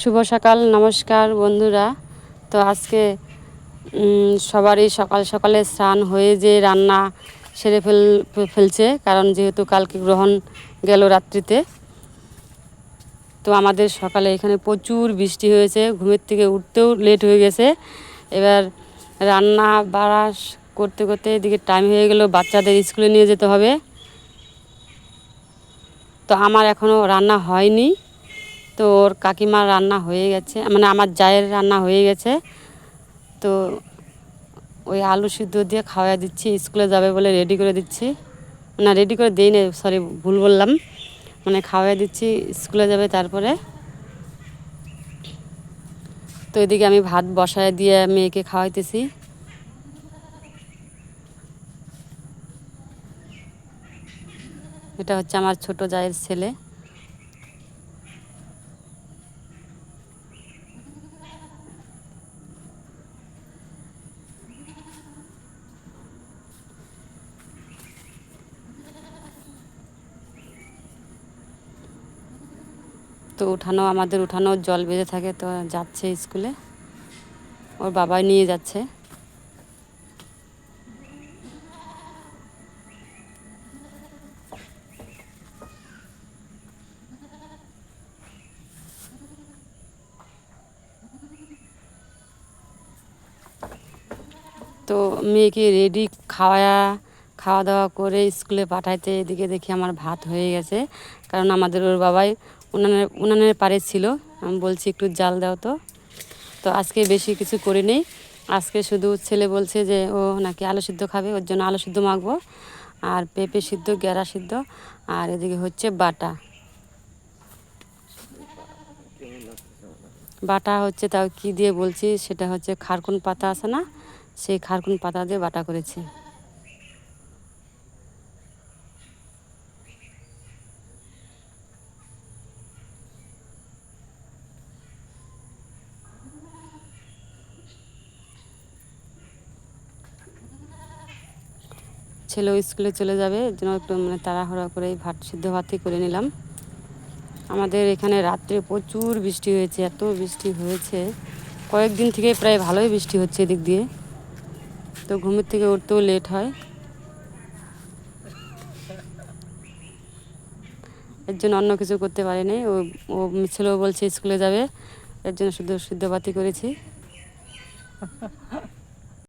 শুভ সকাল, নমস্কার বন্ধুরা। তো আজকে সবারই সকাল সকালে স্নান হয়ে যে রান্না সেরে ফেল, ফেলছে, কারণ যেহেতু কালকে গ্রহণ গেল রাত্রিতে। তো আমাদের সকালে এখানে প্রচুর বৃষ্টি হয়েছে, ঘুমের থেকে উঠতেও লেট হয়ে গেছে। এবার রান্না বাড়া করতে করতে এদিকে টাইম হয়ে গেল, বাচ্চাদের স্কুলে নিয়ে যেতে হবে। তো আমার এখনও রান্না হয়নি। তো ওর কাকিমার রান্না হয়ে গেছে মানে আমার জায়ের রান্না হয়ে গেছে। তো ওই আলু সিদ্ধ দিয়ে খাওয়া দিচ্ছি, স্কুলে যাবে বলে রেডি করে দিচ্ছি। না রেডি করে দিই না সরি ভুল বললাম। মানে খাওয়াই দিচ্ছি, স্কুলে যাবে তারপরে। তো এদিকে আমি ভাত বসায় দিয়ে মেয়েকে খাওয়াইতেছি। এটা হচ্ছে আমার ছোট জায়ের ছেলে। তো উঠানো, আমাদের উঠানো জল বেঁধে থাকে তো যাচ্ছে স্কুলে। ওর বাবাই নিয়ে যাচ্ছে। তো মেয়েকে রেডি খাওয়া খাওয়া দাওয়া করে স্কুলে পাঠাইতে এদিকে দেখি আমার ভাত হয়ে গেছে। কারণ আমাদের ওর বাবাই উনানের উনানের পারে ছিল। আমি বলছি, একটু জাল দাও তো। তো আজকে বেশি কিছু করি নেই আজকে শুধু ছেলে বলছে যে, ও নাকি আলু সিদ্ধ খাবে, ওর জন্য আলু সিদ্ধ মাখবো। আর পেঁপে সিদ্ধ গেরা সিদ্ধ, আর এদিকে হচ্ছে বাটা। বাটা হচ্ছে তাও কি দিয়ে বলছি, সেটা হচ্ছে খারকুন পাতা আছে না, সেই খারকুন পাতা দিয়ে বাটা করেছি। ছেলেও স্কুলে চলে যাবে এর জন্য একটু মানে তাড়াহুড়া করে ভাত, সিদ্ধ ভাতই করে নিলাম। আমাদের এখানে রাত্রে প্রচুর বৃষ্টি হয়েছে, এত বৃষ্টি হয়েছে। কয়েকদিন থেকে প্রায় ভালোই বৃষ্টি হচ্ছে এদিক দিয়ে। তো ঘুমের থেকে উঠতেও লেট হয়। এর জন্য অন্য কিছু করতে পারিনি। ও ও ছেলেও বলছে স্কুলে যাবে, এর জন্য শুধু সিদ্ধ ভাতই করেছি।